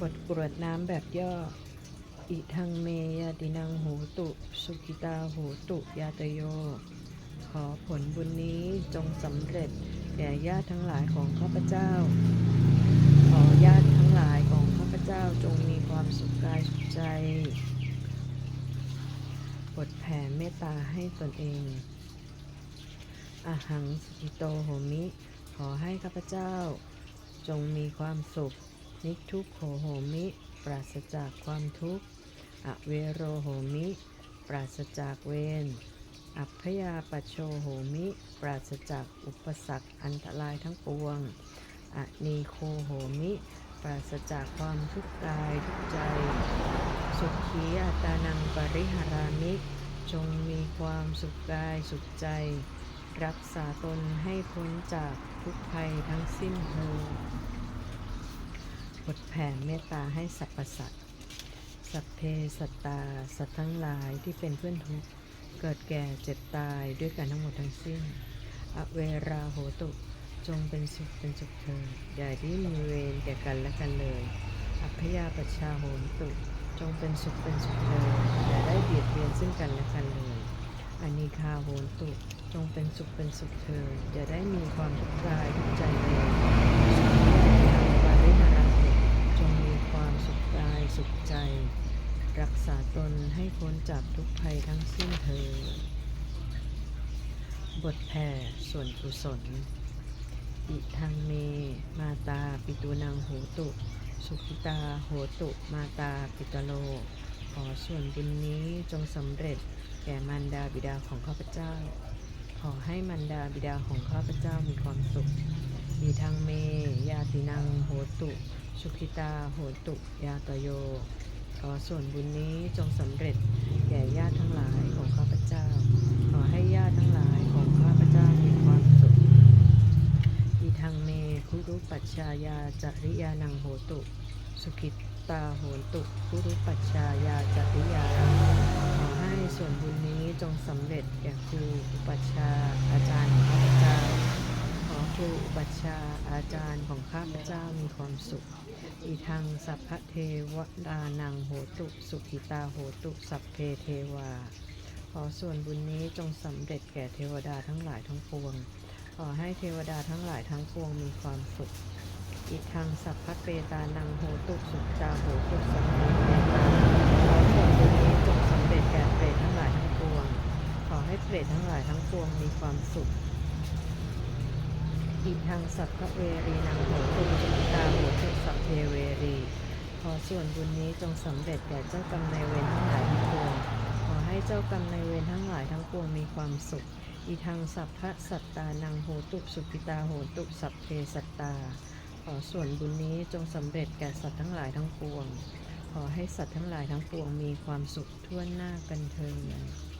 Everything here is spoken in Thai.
บทกรวดน้ำแบบย่อ อิทังเมยตินังโหตุ สุกิตาโหตุยาตโย ขอผลบุญนี้จงสำเร็จแก่ญาติทั้งหลายของข้าพเจ้า ขอญาติทั้งหลายของข้าพเจ้าจงมีความสุขกายสุขใจบทแผ่เมตตาให้ตนเองอาหังสุกิโตโหมิ ขอให้ข้าพเจ้าจงมีความสุข นิทุกโหโหมิ ปราศจากความทุกข์ อเวโรโหมิ ปราศจากเวร อัพยาปโชโหมิ ปราศจากอุปสรรคอันตรายทั้งปวง อนีโคโหมิ ปราศจากความทุกข์กายทุกใจ สุขีอัตานังปริหารามิ จงมีความสุขกายสุขใจ รักษาตนให้พ้นจากทุกภัยทั้งสิ้นเถิ ดบทแผ่เมตตาให้สรรพสัตว์สัพเพสัตตา สัตว์ทั้งหลายที่เป็นเพื่อนทุกข์เกิดแก่เจ็บตายด้วยกันทั้งหมดทั้งสิ้น อเวราโหตุจงเป็นสุขเป็นสุขเถิดอย่าที่มีเวรแก่กันและกันเลย อัพยาปชาโหนตุ จงเป็นสุขเป็นสุขเถิดอย่าได้เบียดเบียนซึ่งกันและกันเลยอนิคาโหนตุจงเป็นสุขเป็นสุขเถิดอย่าได้มีความทุกข์กายทุกใจเลยทางปาริหารังตุจงมีความสุขกายสุขใจ รักษาตนให้ พ้นจากทุกภัยทั้งสิ้นเถิดบทแผ่ส่วนกุศล อิทังเม มาตาปิตุนังโหตุ สุขิตาโหตุมาตาปิตโล ขอส่วนบุญนี้จงสำเร็จแก่มารดาบิดาของข้าพเจ้า ขอให้มารดาบิดาของข้าพเจ้ามีความสุขอิทังเม ยาตินังโหตุ สุขิตาโหตุ ยาตโย ขอส่วนบุญนี้จงสำเร็จแก่ญาติทั้งหลายของข้าพเจ้า ขอให้ญาติทั้งหลายของข้าพเจ้ามีความสุขอีทังเมคุรุปัชชายาจริยานังโหตุ สุขิตาโหตุคุรุปัชชายาจริยา ขอให้ส่วนบุญนี้จงสำเร็จแก่ครูปัชฌาย์อาจารย์ของข้าพเจ้า ข ปชฌาอาจารย์ของข้าพเจ้ามีความสุข อีทังสัพพเทวดานังโหตุสุขิตาโหตุสัพเพเทวา ขอส่วนบุญนี้จงสำเร็จแก่เทวดาทั้งหลายทั้งปวง ขอให้เทวดาทั้งหลายทั้งปวงมีความสุข อีทางสัพพเปตานังโหตุสุจาโหตุสัพเพเปตาขอส่วนบุญนี้จงสำเร็จแก่เปรตทั้งหลายทั้งปวง ขอให้เปรตทั้งหลายทั้งปวงมีความสุข อีทางสัพพะเวรีนังโหตุสุตาโหตุสัพเพเวรี ขอส่วนบุญนี้จงสำเร็จแก่เจ้ากรรมนายเวรทั้งหลายทั้งปวง ขอให้เจ้ากรรมนายเวรทั้งหลายทั้งปวงมีความสุขอีทางสัพพะสัตตานังโหตุสุปิตาโหตุสัพเพสัตตา ขอส่วนบุญนี้จงสำเร็จแก่สัตว์ทั้งหลายทั้งปวง ขอให้สัตว์ทั้งหลายทั้งปวงมีความสุขทั่วหน้ากันเถิด